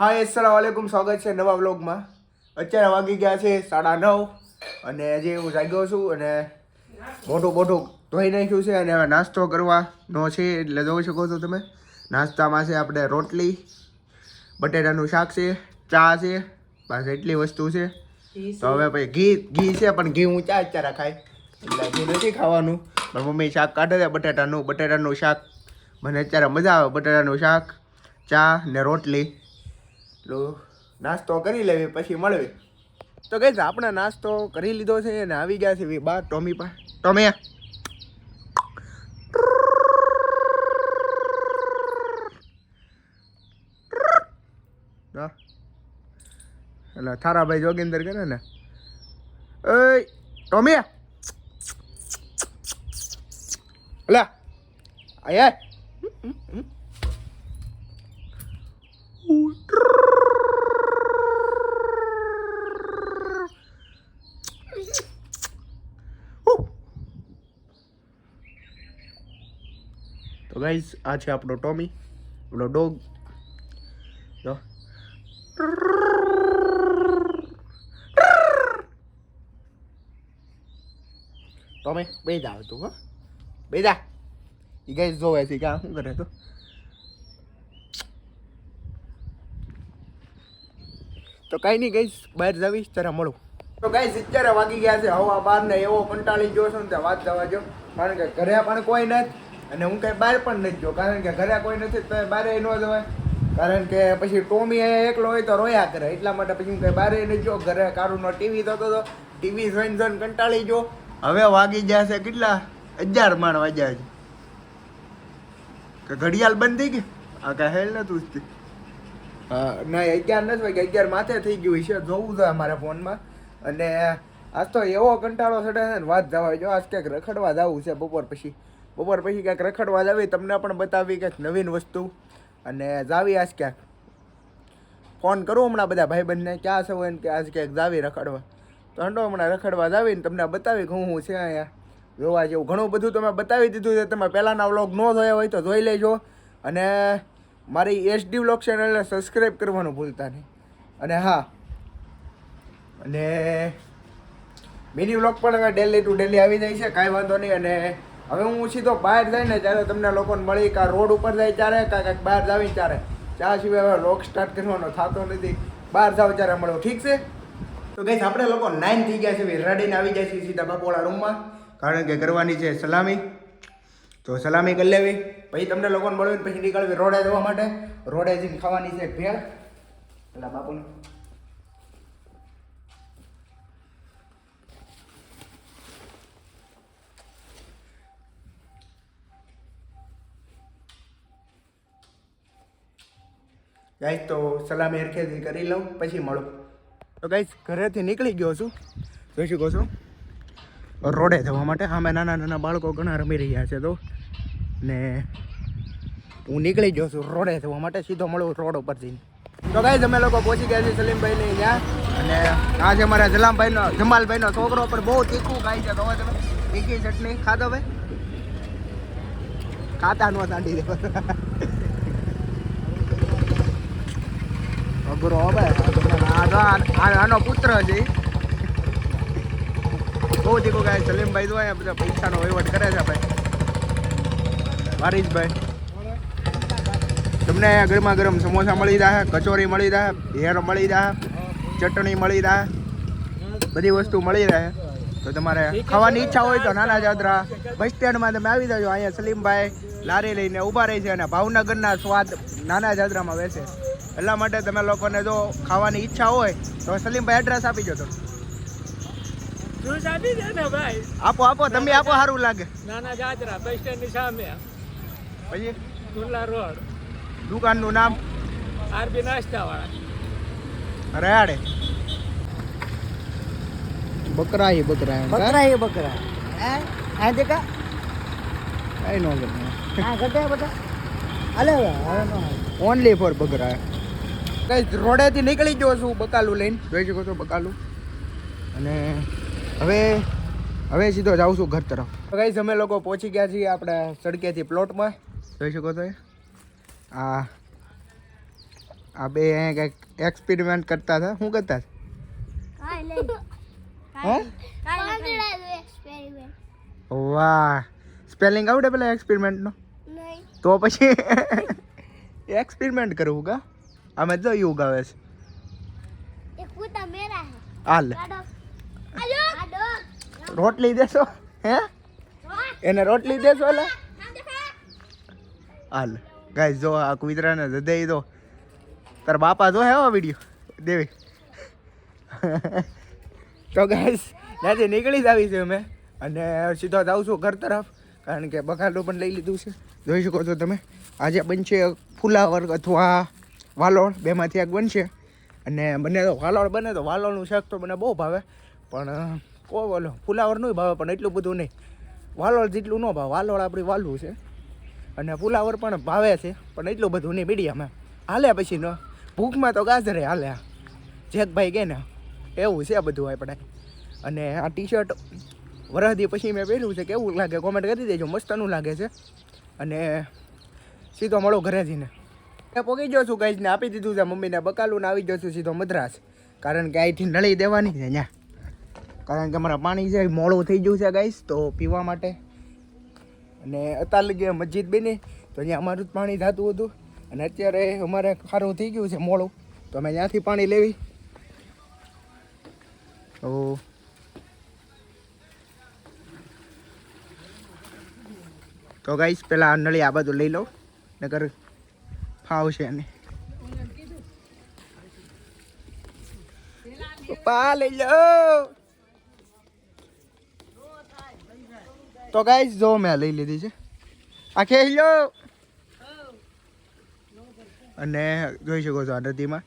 હા અસલામ વાલેકુમ સ્વાગત છે નવા વ્લોગમાં. અત્યારે વાગી ગયા છે સાડા નવ અને આજે હું જાગ્યો છું અને મોટું મોટું ધોઈ નાખ્યું છે અને હવે નાસ્તો કરવાનો છે. એટલે જોઈ શકો છો તમે, નાસ્તામાં છે આપણે રોટલી, બટેટાનું શાક છે, ચા છે, બસ એટલી વસ્તુ છે. તો હવે પછી ઘી ઘી છે, પણ ઘી હું ચા અત્યારે ખાય એટલે ઘી નથી ખાવાનું. પણ મમ્મી શાક કાઢે છે બટેટાનું બટેટાનું શાક. મને અત્યારે મજા આવે બટેટાનું શાક, ચા ને રોટલી. તો નાસ્તો કરી લેવી, પછી મળવી. તો કઈ આપણે નાસ્તો કરી લીધો છે અને આવી ગયા છે બી બાર ટોમી પા ટોમી. એટલે થારાભાઈ જોગિંદર કરે ને. એ ટોમી અલ્યા આયા. તો ગાઈઝ આ છે આપણો ટોમી આપણો ડોગ જો. ટોમી બેજા આવતું હો. બે એ ગાઈઝ જોવે છે કે આ શું કરે તો તો કાંઈ નહીં ગઈશ બહાર જવીશ, ત્યારે મળું. તો ગાઈસ અત્યારે વાગી ગયા છે હવા બાર ને એવો કંટાળી ગયો છે ને વાત જવા જો કારણ કે ઘરે પણ કોઈ નથી. અને હું કઈ બહાર પણ નથી ગયો, કારણ કે ઘરે કોઈ નથી તો બહાર ન જવાય કારણ કે પછી ટોમી એકલો હોય તો રોયા કરે. એટલા માટે પછી હું કઈ બહાર નથી ગયો. ઘરે કારુનો ટીવી થતો હતો ટીવી જોઈને જોઈને કંટાળી ગયો. હવે વાગી છે કેટલા? હજાર માણ વાગ્યા છે. કે ઘડિયાળ બંધ થઈ ગઈ? આ કાંઈ હેલ નતું જ હા, ના અગિયાર નથી વાગ્યા. અગિયાર માથે થઈ ગયું છે જોવું છે અમારા ફોનમાં. અને આજ તો એવો કંટાળો ચડે છે ને, વાત જવા જો, આજ ક્યાંક રખડવા જવું છે બપોર પછી. બપોર પછી ક્યાંક રખડવા જાવી તમને પણ બતાવી કંઈક નવીન વસ્તુ. અને જાવી આજ ક્યાંક. ફોન કરું હમણાં બધા ભાઈબંધને, ક્યાં છે હોય કે આજ ક્યાંક જાવી રખડવા. તો હંડો હમણાં રખડવા જાવીને તમને બતાવી કે હું છે અહીંયા. જોવા જેવું ઘણું બધું તમે બતાવી દીધું છે. તમે પહેલાંના વ્લોગ ન જોયા હોય તો જોઈ લેજો. અને મારી એચડી વ્લોગ ચેનલને સબસ્ક્રાઈબ કરવાનું ભૂલતા નહીં. અને હા. અને મિની વ્લોગ પણ હવે ડેલી ટુ ડેલી આવી જાય છે. કાંઈ વાંધો નહીં. અને હવે હું સીધો બહાર જઈને ત્યારે તમને લોકોને મળી કાં રોડ ઉપર જાય ત્યારે કાં કાંઈક બહાર જાવી ત્યારે ચા સિવાય હવે લોક સ્ટાર્ટ કરવાનો થતો નથી. બહાર જાવ ત્યારે મળો. ઠીક છે? તો ગઈશ આપણે લોકો નાઇન થઈ ગયા છે. રડીને આવી જાય છે સીધા બાપોળા રૂમમાં કારણ કે કરવાની છે સલામી. તો સલામી કરી લેવી. પછી તમને લોકોને મળવી પછી નીકળવી રોડે જવા માટે. રોડે જઈને ખાવાની છે ભેળ. પેલા બાપુને. ગાઈસ, તો સલામી હરખેથી કરી લઉં, પછી મળું. તો ગાઈશ ઘરેથી નીકળી ગયો છું. જોઈ શકો છો. રોડે જવા માટે સામે નાના નાના બાળકો ઘણા રમી રહ્યા છે તો. ને હું નીકળી ગયો છું રોડે જવા માટે, સીધો મળું રોડ ઉપર જઈને. તો ગાઈશ અમે લોકો પહોંચી ગયા છીએ સલીમભાઈને ત્યાં. અને આ છે મારા જલામભાઈનો, જમાલભાઈનો છોકરો, પણ બહુ તીખું ખાય છે. તો તમે તીખી ચટણી ખાધો ભાઈ? ખાતા નો સાંડી દે અઘરો હવે આનો પુત્ર છે. બહુ દીકો ખાય સલીમભાઈ જો અહીંયા બધા પૈસાનો વહીવટ કરે છે ભાઈ. વારીશભાઈ. તમને અહીંયા ગરમા ગરમ સમોસા મળી જાય કચોરી મળી જાય ભેર મળી જાય ચટણી મળી જાય બધી વસ્તુ મળી રહે. તો તમારે ખાવાની ઈચ્છા હોય તો નાના જાદરા બસ સ્ટેન્ડમાં તમે આવી જજો. અહીંયા સલીમભાઈ લારી લઈને ઊભા રહી છે અને ભાવનગરના સ્વાદ નાના જાદરામાં વેચે એટલા માટે તમે લોકોને જો ખાવાની ઈચ્છા હોય તો સલીમભાઈ એડ્રેસ આપી દો તો. જ્યુસ આપી ને ભાઈ. આપો આપો તમે આપો સારું લાગે. નાના જાત્રા બસ સ્ટેન્ડની સામે. પછી? કુર્લા રોડ. દુકાનનું નામ? આરબી નાસ્તા વાળા રેડે બકરા એ બકરા બકરા એ બકરા હે? આ દેખા કઈ નો આ ઘટે બધા? અલે હવે ઓનલી ફોર બકરા કઈ રોડેથી નીકળી ગયો છું બકાલું લઈને. જોઈ શકો છો બકાલું. અને હવે હવે સીધો જાઉં છું ઘર તરફ. કઈ અમે લોકો પહોંચી ગયા છીએ આપણે સડકેથી પ્લોટમાં. જોઈ શકો છો. આ આ બે અહીંયા કંઈક એક્સપેરિમેન્ટ કરતા હતા. શું કરતા વાહ. સ્પેલિંગ આવડે પેલા એક્સપેરિમેન્ટનો તો પછી એક્સપેરિમેન્ટ કરવું કા? અમે જો યુગ આવે છે. એ કૂતા મેરા હે. હાલ. રોટલી દેશો હે? એને રોટલી દેશો એટલે હાલ. ગાય જો આ કુતરાને દઈ દો. તાર બાપા જો હે વીડિયો દેવી. તો ગાઈસ ત્યાંથી નીકળી જ આવી છે અમે. અને સીધો જ છું ઘર તરફ કારણ કે બગાડો પણ લઈ લીધું છે. જોઈ શકો છો તમે. આજે બનશે ફુલાવર અથવા વાલોળ બેમાંથી એક બનશે. અને બને તો વાલોળ, બને તો વાલોળનું શાક તો મને બહુ ભાવે. પણ કો બોલો ફુલાવરનું ભાવે, પણ એટલું બધું નહીં. વાલોળ જેટલું ન ભાવે. વાલોળ આપણી વાલવું છે. અને ફુલાવર પણ ભાવે છે, પણ એટલું બધું નહીં મીડિયામાં હાલે પછી ન, ભૂખમાં તો ગાજરે હાલે જેકભાઈ કે ને, એવું છે બધું આપણે. અને આ ટી શર્ટ વરહદી પછી મેં પહેર્યું છે, કેવું લાગે? કોમેન્ટ કરી દેજો, મસ્તનું લાગે છે. અને સીધો મળો ઘરે જઈને પોગી ગયો છું ગાઈઝને આપી દીધું છે. મમ્મીને બકાલું આવી ગયો છું સીધો મદ્રાસ. કારણ કે અહીંથી નળી દેવાની છે ત્યાં કારણ કે અમારા પાણી છે, મોડું થઈ ગયું છે ગાઈસ તો પીવા માટે. અને અત્યાર ગયા મસ્જિદ બની, તો અહીંયા અમારું જ પાણી થતું હતું. અને અત્યારે અમારે ખારું થઈ ગયું છે મોડું. તો અમે ત્યાંથી પાણી લેવી. તો તો ગાઈસ પહેલાં નળી આ બધું લઈ લઉં. નકર ફાવશે ને પપ્પા, લઈ લો. તો ગાઈસ જો મેં લઈ લીધી છે. આ ખેલ લો. અને જોઈ શકો છો આ નદીમાં.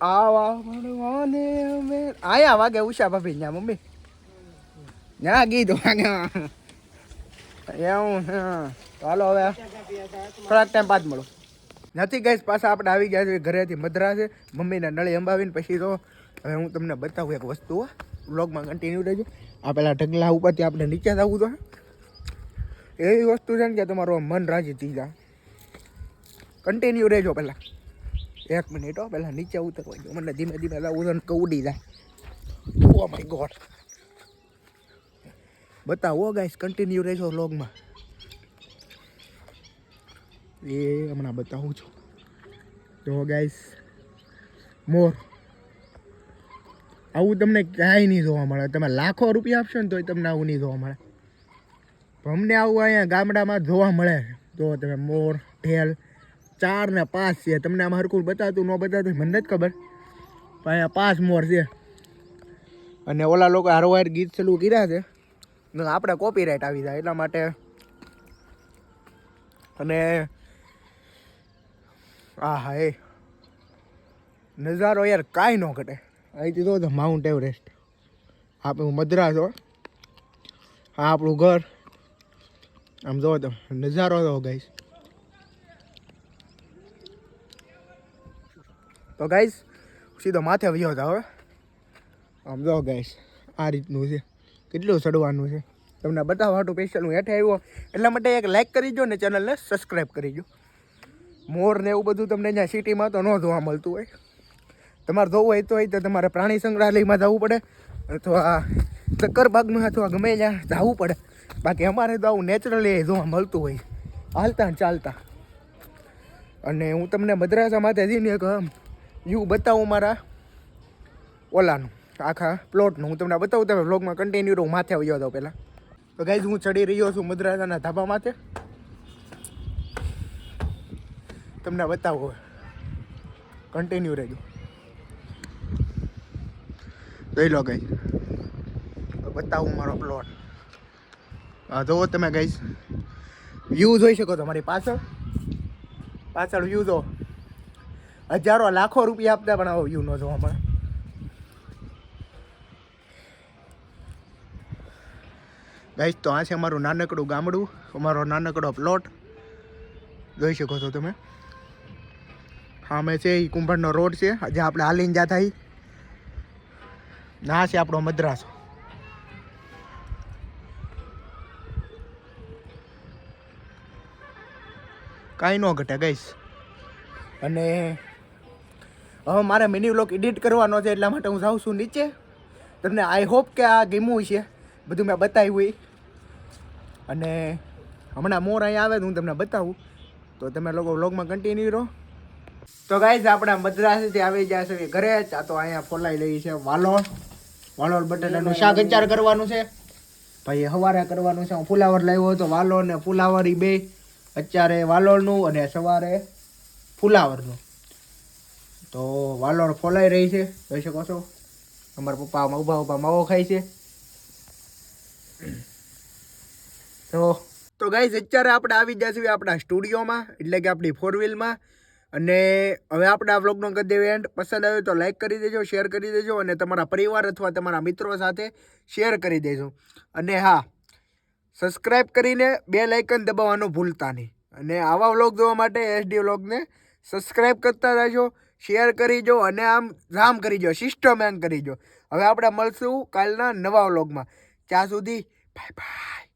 આવા મળવાને અમે આયા વાગે ઉષા ભાભી, ન્યા મમ્મી. ન્યા ગીત વાગે. એવું ચાલો હવે. થોડાક ટાઈમ બાદ મળો. નથી ગઈશ પાછા આપણે આવી ગયા છે ઘરેથી મધરા છે મમ્મીને નળી અંબાવીને પછી તો હવે હું તમને બતાવું એક વસ્તુ બ્લોગમાં કન્ટિન્યુ રહેજો. આ પેલા ઢગલા ઉપરથી આપણે નીચે જવું તો એવી વસ્તુ છે ને કે તમારું મન રાજી થઈ જાય. કન્ટિન્યુ રહેજો પહેલાં. એક મિનિટ હો. પહેલાં નીચે ઉતરવા મને ધીમે ધીમે છે ઉડી જાય. ઓ માય ગોડ બતાવો ગાઈસ કન્ટિન્યુ રહેજો વ્લોગમાં એ હમણાં બતાવું છું. જો ગાઈસ મોર આવું તમને ક્યાંય નહીં જોવા મળે. તમે લાખો રૂપિયા આપશો ને તોય તમને આવું નહીં જોવા મળે. અમને આવું અહીંયા ગામડામાં જોવા મળે. તો તમે મોર ઠેલ ચાર ને પાંચ છે. તમને આમાં હરકું બતાવતું ન બતાવતું મને નથી ખબર. પણ અહીંયા પાંચ મોર છે. અને ઓલા લોકો હારોવાર ગીત ચાલુ કર્યા છે. આપણે કોપીરાઇટ આવી જાય, એટલા માટે. અને આ હા એ નજારો યાર કાંઈ ન ઘટે. અહીંથી તો માઉન્ટ એવરેસ્ટ આપણું મદ્રાસ હો. આ આપણું ઘર. આમ જોવો તો નજારો તો ગાઈશ તો ગાઈશ સીધો માથે વયો હતા હવે આમ જો ગાઈશ આ રીતનું છે. કેટલું ચડવાનું છે? તમને બતાવવા હાટું સ્પેશિયલ હું હેઠે આવ્યો. એટલા માટે એક લાઈક કરી દો ને ચેનલને સબસ્ક્રાઈબ કરી દો મોર ને એવું બધું તમને અહીંયા સિટીમાં તો ન જોવા મળતું હોય. તમારે જોવું હોય તો હોય તો તમારે પ્રાણી સંગ્રહાલયમાં જવું પડે અથવા ચક્કરબાગમાં અથવા ગમે ત્યાં જવું પડે. બાકી અમારે તો આવું નેચરલી જોવા મળતું હોય. હાલતા ચાલતા. અને હું તમને મદ્રાસા માથે જઈને એક યુ બતાવું મારા ઓલાનું. આખા પ્લોટનું હું તમને બતાવું, તમે વ્લોગમાં કન્ટિન્યુ રહું, માથે આવ્યો હતો પહેલાં. તો ગાઈઝ હું ચડી રહ્યો છું મદ્રાસાના ધાબા માથે. તમને બતાવો કન્ટિન્યુ રહેજો. જોઈ લો ગઈ બતાવું મારો પ્લોટ હા જોવો તમે ગઈશ વ્યૂ જોઈ શકો છો મારી પાછળ. પાછળ વ્યૂ જો. હજારો લાખો રૂપિયા આપતા પણ આવો વ્યૂ ન જોવા મળે. ગાઈશ તો આ છે અમારું નાનકડું ગામડું, અમારો નાનકડો પ્લોટ જોઈ શકો છો તમે. સામે છે એ કુંભારનો રોડ છે જે આપણે હાલીને થાય. ના છે આપણો મદ્રાસો. કાંઈ ન ઘટે ગઈશ અને હવે મારે મિની વ્લોગ એડિટ કરવાનો છે, એટલા માટે હું જાઉં છું નીચે. તમને આઈ હોપ કે આ ગેમું છે બધું મેં બતાવ્યું એ. અને હમણાં મોર અહીંયા આવે તો હું તમને બતાવું. તો તમે લોકો વ્લોગમાં કન્ટિન્યુ રહો. તો ગાઈઝ આપણે મદ્રાસથી આવી ગયા છે ઘરે. જ આ તો અહીંયા ફોલાઈ રહી છે વાલોળ. વાલોળ બટેટાનું શાક અચાર કરવાનું છે. ભાઈ સવારે કરવાનું છે. હું ફુલાવર લાવ્યો હતો વાલોળ ને ફુલાવર એ બે. અત્યારે વાલોળનું અને સવારે ફુલાવરનું. તો વાલોળ ફોલાઈ રહી છે. જોઈ શકો છો. અમારા પપ્પા ઊભા ઊભા માવો ખાય છે. તો તો ગાઈઝ અત્યારે આપણે આવી ગયા આપણા સ્ટુડિયોમાં, એટલે કે આપણી ફોર વ્હીલમાં અને હવે આપણે આ વ્લોગનો કરી દેવી એન્ડ પસંદ આવ્યો તો લાઈક કરી દેજો શેર કરી દેજો, અને તમારા પરિવાર અથવા તમારા મિત્રો સાથે શેર કરી દેજો. અને હા સબસ્ક્રાઈબ કરીને બે લાઇકન દબાવવાનું ભૂલતા નહીં. અને આવા વ્લોગ જોવા માટે એસડી વ્લોગને સબસ્ક્રાઈબ કરતા રહેજો શેર કરીજો અને આમ જામ કરીજો સિસ્ટમ એમ કરીજો હવે આપણે મળશું કાલના નવા વ્લોગમાં ત્યાં સુધી Bay bay.